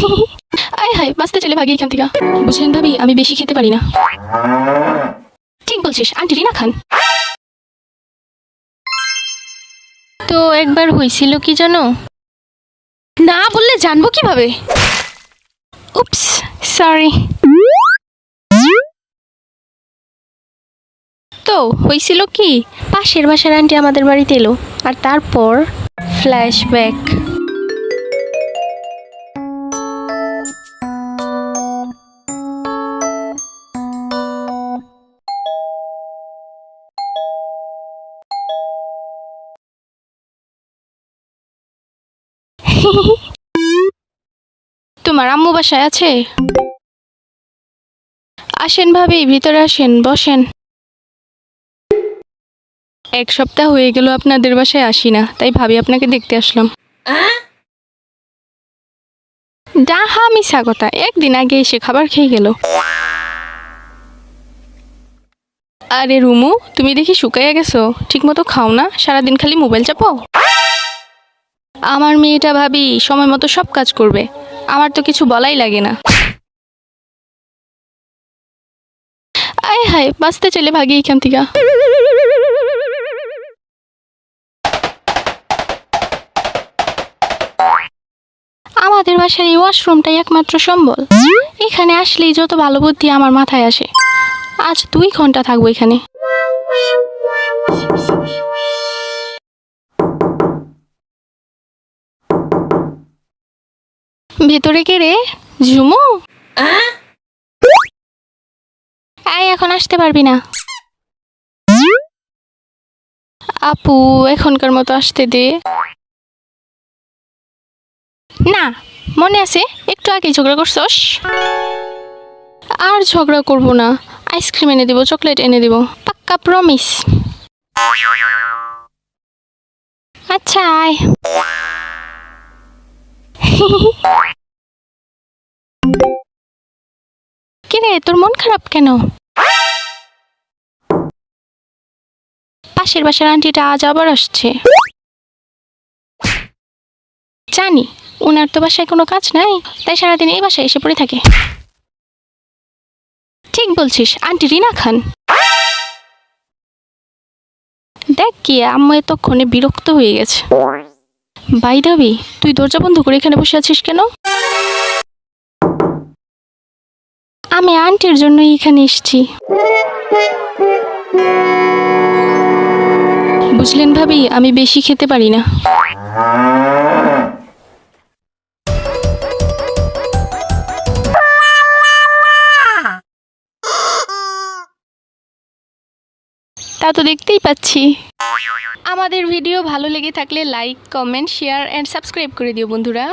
আয় হায় বাঁচতে চলে ভাগি এখান থেকে। বুঝলেন ভাবি আমি বেশি খেতে পারি না। ঠিক বলছিস আন্টি রিনা খান। তো একবার হয়েছিল কি জানো? না বললে জানব কীভাবে? উপস সরি তো হয়েছিল কি? পাশের বাসার আন্টি আমাদের বাড়িতে এলো আর তারপর ফ্ল্যাশব্যাক তোমার আম্মু বাসায় আছে? আসেন ভাবি, ভিতরে আসেন, বসেন। এক সপ্তাহ হয়ে গেল, আপনাদের বাসায় আসি না, তাই ভাবি আপনাকে দেখতে আসলাম। ডাহা মিশা কথা, একদিন আগে এসে খাবার খেয়ে গেল। আরে রুমু, তুমি দেখি শুকাইয়া গেছো, ঠিকমতো খাও না, সারাদিন খালি মোবাইল চাপো? আমার মেয়েটা ভাবি সময় মতো সব কাজ করবে। আমার তো কিছু বলাই লাগে না। আয় হায়, বাঁচতে চলে ভাগি এখান থেকে। আমাদের বাসার এই ওয়াশরুমটাই একমাত্র সম্বল। এখানে আসলেই যত ভালো বুদ্ধি আমার মাথায় আসে। আজ দুই ঘণ্টা থাকব এখানে। ভেতরে কে রে? ঝুমু? আয় এখন আসতে পারবি না। আপু এখনকার মতো আসতে দে। না মনে আছে একটু আগে ঝগড়া করছস? আর ঝগড়া করব না। আইসক্রিম এনে দিব চকলেট এনে দিব পাক্কা প্রমিস আচ্ছা আয়। কিরে, তোর মন খারাপ কেন? পাশের বাসার আন্টিটা আজ আবার আসছে। জানি, উনার তো বাসায় কোনো কাজ নাই, তাই সারাদিন এই বাসায় এসে পড়ে থাকে। ঠিক বলছিস, আন্টি রিনা খান। দেখ কি, আম্মু এতক্ষণে বিরক্ত হয়ে গেছে। বাই দাবি তুই দরজা বন্ধ করে এখানে বসে আছিস কেন? আমি আন্টির জন্য এখানে এসেছি। বুঝলেন ভাবি, আমি বেশি খেতে পারি না। তা তো দেখতেই পাচ্ছি। আমাদের ভিডিও ভালো লেগে থাকলে like, comment, share and subscribe করে দিও বন্ধুরা।